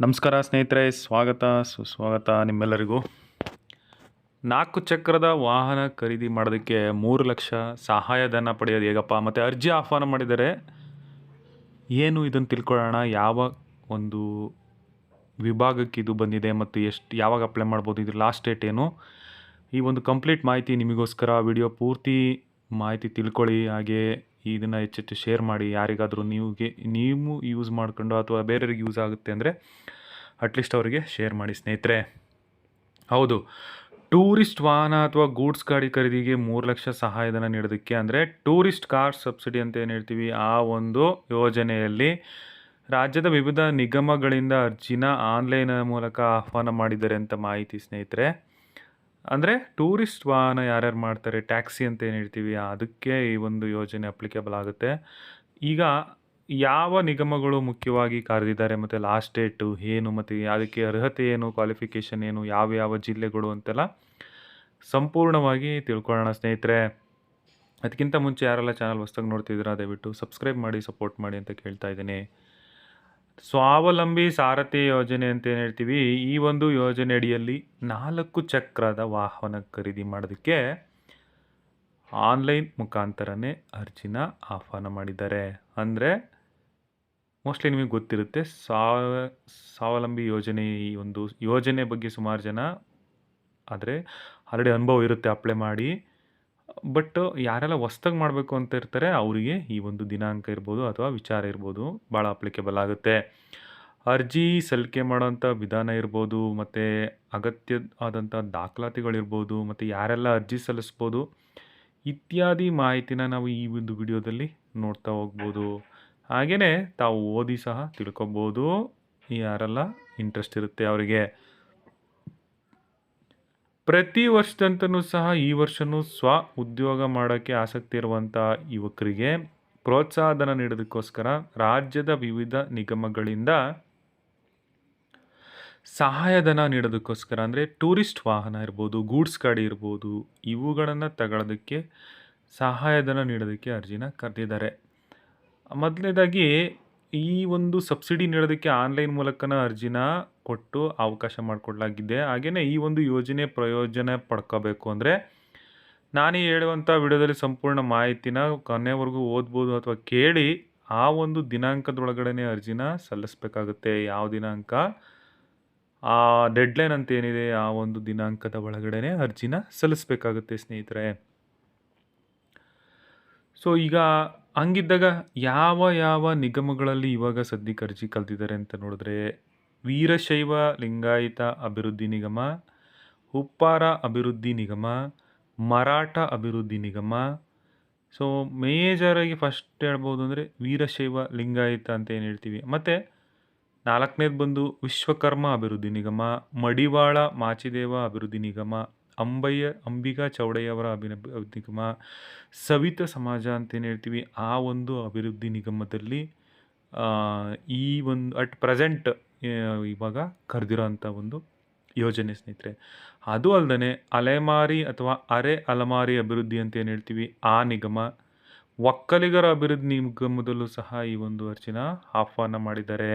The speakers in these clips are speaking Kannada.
ನಮಸ್ಕಾರ ಸ್ನೇಹಿತರೆ, ಸ್ವಾಗತ, ಸುಸ್ವಾಗತ ನಿಮ್ಮೆಲ್ಲರಿಗೂ. ನಾಲ್ಕು ಚಕ್ರದ ವಾಹನ ಖರೀದಿ ಮಾಡೋದಕ್ಕೆ ಮೂರು ಲಕ್ಷ ಸಹಾಯಧನ ಪಡೆಯೋದು ಹೇಗಪ್ಪ? ಮತ್ತು ಅರ್ಜಿ ಆಹ್ವಾನ ಮಾಡಿದರೆ ಏನು ಇದನ್ನು ತಿಳ್ಕೊಳ್ಳೋಣ? ಯಾವ ಒಂದು ವಿಭಾಗಕ್ಕೆ ಇದು ಬಂದಿದೆ ಮತ್ತು ಎಷ್ಟು, ಯಾವಾಗ ಅಪ್ಲೈ ಮಾಡ್ಬೋದು? ಇದು ಲಾಸ್ಟ್ ಡೇಟ್ ಏನು? ಈ ಒಂದು ಕಂಪ್ಲೀಟ್ ಮಾಹಿತಿ ನಿಮಗೋಸ್ಕರ, ವಿಡಿಯೋ ಪೂರ್ತಿ ಮಾಹಿತಿ ತಿಳ್ಕೊಳ್ಳಿ. ಹಾಗೆ ಇದನ್ನು ಹೆಚ್ಚೆಚ್ಚು ಶೇರ್ ಮಾಡಿ, ಯಾರಿಗಾದರೂ ನೀವುಗೆ, ನೀವು ಯೂಸ್ ಮಾಡ್ಕೊಂಡು ಅಥವಾ ಬೇರೆಯವ್ರಿಗೆ ಯೂಸ್ ಆಗುತ್ತೆ ಅಂದರೆ ಅಟ್ಲೀಸ್ಟ್ ಅವರಿಗೆ ಶೇರ್ ಮಾಡಿ ಸ್ನೇಹಿತರೆ. ಹೌದು ಟೂರಿಸ್ಟ್ ವಾಹನ ಅಥವಾ ಗೂಡ್ಸ್ ಗಾಡಿ ಖರೀದಿಗೆ ಮೂರು ಲಕ್ಷ ಸಹಾಯಧನ ನೀಡೋದಕ್ಕೆ ಅಂದರೆ ಟೂರಿಸ್ಟ್ ಕಾರ್ ಸಬ್ಸಿಡಿ ಅಂತ ಏನು ಹೇಳ್ತೀವಿ? ಆ ಒಂದು ಯೋಜನೆಯಲ್ಲಿ ರಾಜ್ಯದ ವಿವಿಧ ನಿಗಮಗಳಿಂದ ಅರ್ಜಿನ ಆನ್ಲೈನ್ ಮೂಲಕ ಆಹ್ವಾನ ಮಾಡಿದ್ದಾರೆ ಅಂತ ಮಾಹಿತಿ ಸ್ನೇಹಿತರೆ. ಅಂದರೆ ಟೂರಿಸ್ಟ್ ವಾಹನ ಯಾರ್ಯಾರು ಮಾಡ್ತಾರೆ, ಟ್ಯಾಕ್ಸಿ ಅಂತ ಏನು ಹೇಳ್ತೀವಿ, ಅದಕ್ಕೆ ಈ ಒಂದು ಯೋಜನೆ ಅಪ್ಲಿಕೇಬಲ್ ಆಗುತ್ತೆ. ಈಗ ಯಾವ ನಿಗಮಗಳು ಮುಖ್ಯವಾಗಿ ಕರೆದಿದ್ದಾರೆ ಮತ್ತು ಲಾಸ್ಟ್ ಡೇಟು ಏನು ಮತ್ತು ಅದಕ್ಕೆ ಅರ್ಹತೆ ಏನು ಕ್ವಾಲಿಫಿಕೇಷನ್ ಏನು, ಯಾವ ಯಾವ ಜಿಲ್ಲೆಗಳು ಅಂತೆಲ್ಲ ಸಂಪೂರ್ಣವಾಗಿ ತಿಳ್ಕೊಳ್ಳೋಣ ಸ್ನೇಹಿತರೆ. ಅದಕ್ಕಿಂತ ಮುಂಚೆ ಯಾರೆಲ್ಲ ಚಾನಲ್ ಹೊಸ್ದಾಗಿ ನೋಡ್ತಿದ್ದೀರಾ, ದಯವಿಟ್ಟು ಸಬ್ಸ್ಕ್ರೈಬ್ ಮಾಡಿ ಸಪೋರ್ಟ್ ಮಾಡಿ ಅಂತ ಕೇಳ್ತಾ ಇದ್ದೀನಿ. ಸ್ವಾವಲಂಬಿ ಸಾರಥಿ ಯೋಜನೆ ಅಂತ ಏನು ಹೇಳ್ತೀವಿ? ಈ ಒಂದು ಯೋಜನೆ ಅಡಿಯಲ್ಲಿ ನಾಲ್ಕು ಚಕ್ರದ ವಾಹನ ಖರೀದಿ ಮಾಡೋದಕ್ಕೆ ಆನ್ಲೈನ್ ಮುಖಾಂತರನೇ ಅರ್ಜಿನ ಆಹ್ವಾನ ಮಾಡಿದ್ದಾರೆ. ಅಂದರೆ ಮೋಸ್ಟ್ಲಿ ನಿಮಗೆ ಗೊತ್ತಿರುತ್ತೆ ಸ್ವಾವ ಸ್ವಾವಲಂಬಿ ಯೋಜನೆ ಈ ಒಂದು ಯೋಜನೆ ಬಗ್ಗೆ ಸುಮಾರು ಜನ ಆದರೆ ಆಲ್ರೆಡಿ ಅನುಭವ ಇರುತ್ತೆ, ಅಪ್ಲೈ ಮಾಡಿ. ಬಟ್ ಯಾರೆಲ್ಲ ಹೊಸ್ದಾಗಿ ಮಾಡಬೇಕು ಅಂತ ಇರ್ತಾರೆ, ಅವರಿಗೆ ಈ ಒಂದು ದಿನಾಂಕ ಇರ್ಬೋದು ಅಥವಾ ವಿಚಾರ ಇರ್ಬೋದು ಭಾಳ ಅಪ್ಲಿಕೇಬಲ್ ಆಗುತ್ತೆ. ಅರ್ಜಿ ಸಲ್ಲಿಕೆ ಮಾಡೋಂಥ ವಿಧಾನ ಇರ್ಬೋದು, ಮತ್ತು ಅಗತ್ಯ ಆದಂಥ ದಾಖಲಾತಿಗಳಿರ್ಬೋದು, ಮತ್ತು ಯಾರೆಲ್ಲ ಅರ್ಜಿ ಸಲ್ಲಿಸ್ಬೋದು, ಇತ್ಯಾದಿ ಮಾಹಿತಿನ ನಾವು ಈ ಒಂದು ವಿಡಿಯೋದಲ್ಲಿ ನೋಡ್ತಾ ಹೋಗ್ಬೋದು. ಹಾಗೆಯೇ ತಾವು ಓದಿ ಸಹ ತಿಳ್ಕೊಬೋದು, ಯಾರೆಲ್ಲ ಇಂಟ್ರೆಸ್ಟ್ ಇರುತ್ತೆ ಅವರಿಗೆ. ಪ್ರತಿ ವರ್ಷದಂತನೂ ಸಹ ಈ ವರ್ಷವೂ ಸ್ವ ಉದ್ಯೋಗ ಮಾಡೋಕ್ಕೆ ಆಸಕ್ತಿ ಇರುವಂಥ ಯುವಕರಿಗೆ ಪ್ರೋತ್ಸಾಹಧನ ನೀಡೋದಕ್ಕೋಸ್ಕರ ರಾಜ್ಯದ ವಿವಿಧ ನಿಗಮಗಳಿಂದ ಸಹಾಯಧನ ನೀಡೋದಕ್ಕೋಸ್ಕರ ಅಂದರೆ ಟೂರಿಸ್ಟ್ ವಾಹನ ಇರ್ಬೋದು, ಗೂಡ್ಸ್ ಗಾಡಿ ಇರ್ಬೋದು, ಇವುಗಳನ್ನು ತಗೊಳ್ಳೋದಕ್ಕೆ ಸಹಾಯಧನ ನೀಡೋದಕ್ಕೆ ಅರ್ಜಿನ ಕರೆದಿದ್ದಾರೆ. ಮೊದಲನೇದಾಗಿ ಈ ಒಂದು ಸಬ್ಸಿಡಿ ನೀಡೋದಕ್ಕೆ ಆನ್ಲೈನ್ ಮೂಲಕನ ಅರ್ಜಿನ ಕೊಟ್ಟು ಅವಕಾಶ ಮಾಡಿಕೊಡ್ಲಾಗಿದೆ. ಹಾಗೆಯೇ ಈ ಒಂದು ಯೋಜನೆ ಪ್ರಯೋಜನ ಪಡ್ಕೋಬೇಕು ಅಂದರೆ ನಾನು ಹೇಳುವಂಥ ವಿಡಿಯೋದಲ್ಲಿ ಸಂಪೂರ್ಣ ಮಾಹಿತಿನ ಕೊನೆವರೆಗೂ ಓದ್ಬೋದು ಅಥವಾ ಕೇಳಿ ಆ ಒಂದು ದಿನಾಂಕದೊಳಗಡೆ ಅರ್ಜಿನ ಸಲ್ಲಿಸ್ಬೇಕಾಗುತ್ತೆ. ಯಾವ ದಿನಾಂಕ? ಆ ಡೆಡ್ಲೈನ್ ಅಂತ ಏನಿದೆ ಆ ಒಂದು ದಿನಾಂಕದ ಒಳಗಡೆ ಅರ್ಜಿನ ಸಲ್ಲಿಸ್ಬೇಕಾಗುತ್ತೆ ಸ್ನೇಹಿತರೆ. ಸೊ ಈಗ ಹಂಗಿದ್ದಾಗ ಯಾವ ಯಾವ ನಿಗಮಗಳಲ್ಲಿ ಇವಾಗ ಸದ್ಯಕ್ಕೆ ಅರ್ಜಿ ಕಲ್ತಿದ್ದಾರೆ ಅಂತ ನೋಡಿದ್ರೆ ವೀರಶೈವ ಲಿಂಗಾಯತ ಅಭಿವೃದ್ಧಿ ನಿಗಮ ಉಪ್ಪಾರ ಅಭಿವೃದ್ಧಿ ನಿಗಮ, ಮರಾಠ ಅಭಿವೃದ್ಧಿ ನಿಗಮ. ಸೊ ಮೇಜರಾಗಿ ಫಸ್ಟ್ ಹೇಳ್ಬೋದು ಅಂದರೆ ವೀರಶೈವ ಲಿಂಗಾಯಿತ ಅಂತ ಏನು ಹೇಳ್ತೀವಿ. ಮತ್ತು ನಾಲ್ಕನೇದು ಬಂದು ವಿಶ್ವಕರ್ಮ ಅಭಿವೃದ್ಧಿ ನಿಗಮ, ಮಡಿವಾಳ ಮಾಚಿದೇವ ಅಭಿವೃದ್ಧಿ ನಿಗಮ ಅಂಬಯ್ಯ ಅಂಬಿಕಾ ಚೌಡಯ್ಯವರ ಅಭಿನ ನಿಗಮ, ಸವಿತ ಸಮಾಜ ಅಂತ ಏನು ಹೇಳ್ತೀವಿ, ಆ ಒಂದು ಅಭಿವೃದ್ಧಿ ನಿಗಮದಲ್ಲಿ ಈ ಒಂದು, ಅಟ್ ಪ್ರೆಸೆಂಟ್ ಇವಾಗ ಕರೆದಿರೋಂಥ ಒಂದು ಯೋಜನೆ ಸ್ನೇಹಿತರೆ. ಅದು ಅಲ್ಲದೆ ಅಲೆಮಾರಿ ಅಥವಾ ಅರೆ ಅಲೆಮಾರಿ ಅಭಿವೃದ್ಧಿ ಅಂತ ಏನು ಹೇಳ್ತೀವಿ, ಆ ನಿಗಮ, ಒಕ್ಕಲಿಗರ ಅಭಿವೃದ್ಧಿ ನಿಗಮದಲ್ಲೂ ಸಹ ಈ ಒಂದು ಅರ್ಜಿನ ಆಹ್ವಾನ ಮಾಡಿದ್ದಾರೆ.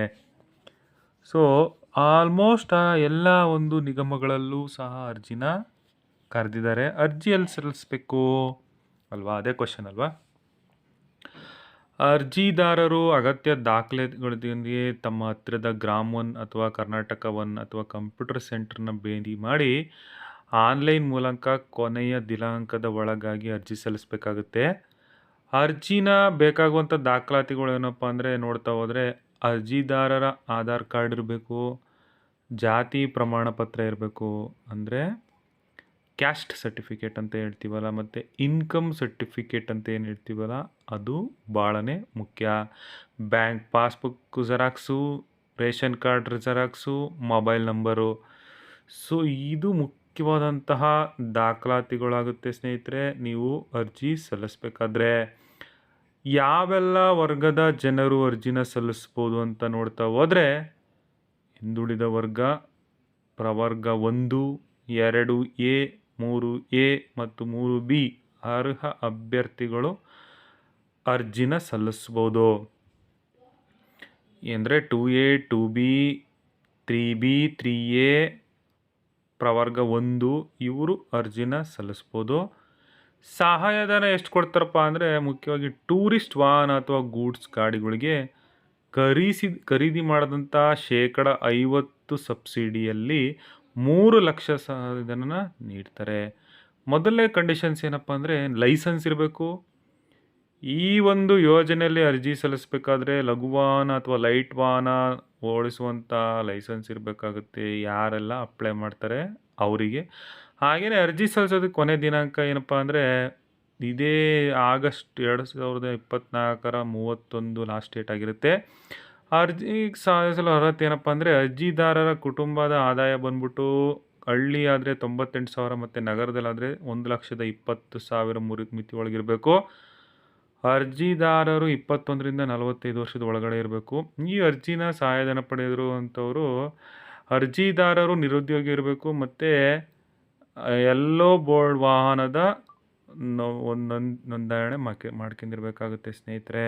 ಸೊ ಆಲ್ಮೋಸ್ಟ್ ಎಲ್ಲ ಒಂದು ನಿಗಮಗಳಲ್ಲೂ ಸಹ ಅರ್ಜಿನ ಕರೆದಿದ್ದಾರೆ. ಅರ್ಜಿ ಎಲ್ಲಿ ಸಲ್ಲಿಸ್ಬೇಕು? ಅಲ್ವಾ? ಅದೇ ಕ್ವಶನ್ ಅಲ್ವಾ? ಅರ್ಜಿದಾರರು ಅಗತ್ಯ ದಾಖಲೆಗಳೊಂದಿಗೆ ತಮ್ಮ ಹತ್ತಿರದ ಗ್ರಾಮ್ ಒನ್ ಅಥವಾ ಕರ್ನಾಟಕ ಒನ್ ಅಥವಾ ಕಂಪ್ಯೂಟರ್ ಸೆಂಟರ್ನ ಭೇಟಿ ಮಾಡಿ ಆನ್ಲೈನ್ ಮೂಲಕ ಕೊನೆಯ ದಿನಾಂಕದ ಒಳಗಾಗಿ ಅರ್ಜಿ ಸಲ್ಲಿಸಬೇಕಾಗುತ್ತೆ. ಅರ್ಜಿನ ಬೇಕಾಗುವಂಥ ದಾಖಲಾತಿಗಳು ಏನಪ್ಪ ಅಂದರೆ ನೋಡ್ತಾ ಹೋದರೆ ಅರ್ಜಿದಾರರ ಆಧಾರ್ ಕಾರ್ಡ್ ಇರಬೇಕು, ಜಾತಿ ಪ್ರಮಾಣ ಪತ್ರ ಇರಬೇಕು. ಅಂದರೆ ಕ್ಯಾಸ್ಟ್ ಸರ್ಟಿಫಿಕೇಟ್ ಅಂತ ಹೇಳ್ತೀವಲ್ಲ, ಮತ್ತು ಇನ್ಕಮ್ ಸರ್ಟಿಫಿಕೇಟ್ ಅಂತ ಏನು ಹೇಳ್ತೀವಲ್ಲ, ಅದು ಭಾಳನೇ ಮುಖ್ಯ. Bank passbook xerox, ration card xerox, mobile number. So, ಇದು ಮುಖ್ಯವಾದಂತಹ ದಾಖಲಾತಿಗಳಾಗುತ್ತೆ ಸ್ನೇಹಿತರೆ, ನೀವು ಅರ್ಜಿ ಸಲ್ಲಿಸ್ಬೇಕಾದ್ರೆ. ಯಾವೆಲ್ಲ ವರ್ಗದ ಜನರು ಅರ್ಜಿನ ಸಲ್ಲಿಸ್ಬೋದು ಅಂತ ನೋಡ್ತಾ ಹೋದರೆ, ಹಿಂದುಳಿದ ವರ್ಗ ಪ್ರವರ್ಗ ಒಂದು, ಎರಡು ಎ ಮೂರು ಎ ಮತ್ತು ಮೂರು ಬಿ ಅರ್ಹ ಅಭ್ಯರ್ಥಿಗಳು ಅರ್ಜಿನ ಸಲ್ಲಿಸ್ಬೋದು ಎಂದರೆ two A, two B, three B, three A ಪ್ರವರ್ಗ ಒಂದು ಇವರು ಅರ್ಜಿನ ಸಲ್ಲಿಸ್ಬೋದು ಸಹಾಯಧನ ಎಷ್ಟು ಕೊಡ್ತಾರಪ್ಪ ಅಂದರೆ ಮುಖ್ಯವಾಗಿ ಟೂರಿಸ್ಟ್ ವಾಹನ ಅಥವಾ ಗೂಡ್ಸ್ ಗಾಡಿಗಳಿಗೆ ಖರೀಸಿ ಖರೀದಿ ಮಾಡಿದಂಥ ಶೇಕಡ ಐವತ್ತು ಸಬ್ಸಿಡಿಯಲ್ಲಿ ಮೂರು ಲಕ್ಷ ಇದನ್ನು ನೀಡ್ತಾರೆ. ಮೊದಲನೇ ಕಂಡೀಷನ್ಸ್ ಏನಪ್ಪ ಅಂದರೆ ಲೈಸೆನ್ಸ್ ಇರಬೇಕು. ಈ ಒಂದು ಯೋಜನೆಯಲ್ಲಿ ಅರ್ಜಿ ಸಲ್ಲಿಸಬೇಕಾದ್ರೆ ಲಘು ವಾಹನ ಅಥವಾ ಲೈಟ್ ವಾಹನ ಓಡಿಸುವಂಥ ಲೈಸೆನ್ಸ್ ಇರಬೇಕಾಗುತ್ತೆ. ಯಾರೆಲ್ಲ ಅಪ್ಲೈ ಮಾಡ್ತಾರೆ ಅವರಿಗೆ. ಹಾಗೆಯೇ ಅರ್ಜಿ ಸಲ್ಲಿಸೋದಕ್ಕೆ ಕೊನೆ ದಿನಾಂಕ ಏನಪ್ಪ ಅಂದರೆ ಇದೇ ಆಗಸ್ಟ್ ಎರಡು ಸಾವಿರದ ಇಪ್ಪತ್ತ್ನಾಲ್ಕರ ಮೂವತ್ತೊಂದು ಲಾಸ್ಟ್ ಡೇಟ್ ಆಗಿರುತ್ತೆ. ಅರ್ಜಿ ಸಲ್ಲಿಸಲು ಅರ್ಹತೆ ಏನಪ್ಪ ಅಂದರೆ ಅರ್ಜಿದಾರರ ಕುಟುಂಬದ ಆದಾಯ ಬಂದ್ಬಿಟ್ಟು ಹಳ್ಳಿ ಆದರೆ ತೊಂಬತ್ತೆಂಟು ಸಾವಿರ ಮತ್ತು ನಗರದಲ್ಲಾದರೆ ಒಂದು ಲಕ್ಷದ ಇಪ್ಪತ್ತು ಸಾವಿರ ಮುರಿ ಮಿತಿ ಒಳಗಿರಬೇಕು. ಅರ್ಜಿದಾರರು ಇಪ್ಪತ್ತೊಂದರಿಂದ ನಲವತ್ತೈದು ವರ್ಷದ ಒಳಗಡೆ ಇರಬೇಕು. ಈ ಅರ್ಜಿನ ಸಹಾಯಧನ ಪಡೆದರು ಅಂಥವರು ಅರ್ಜಿದಾರರು ನಿರುದ್ಯೋಗಿ ಇರಬೇಕು ಮತ್ತು ಎಲ್ಲೋ ಬೋರ್ಡ್ ವಾಹನದ ಒಂದು ನೋಂದ್- ನೋಂದಣಿ ಮಾಡ್ಕೆ ಮಾಡ್ಕೊಂಡಿರ್ಬೇಕಾಗುತ್ತೆ ಸ್ನೇಹಿತರೆ.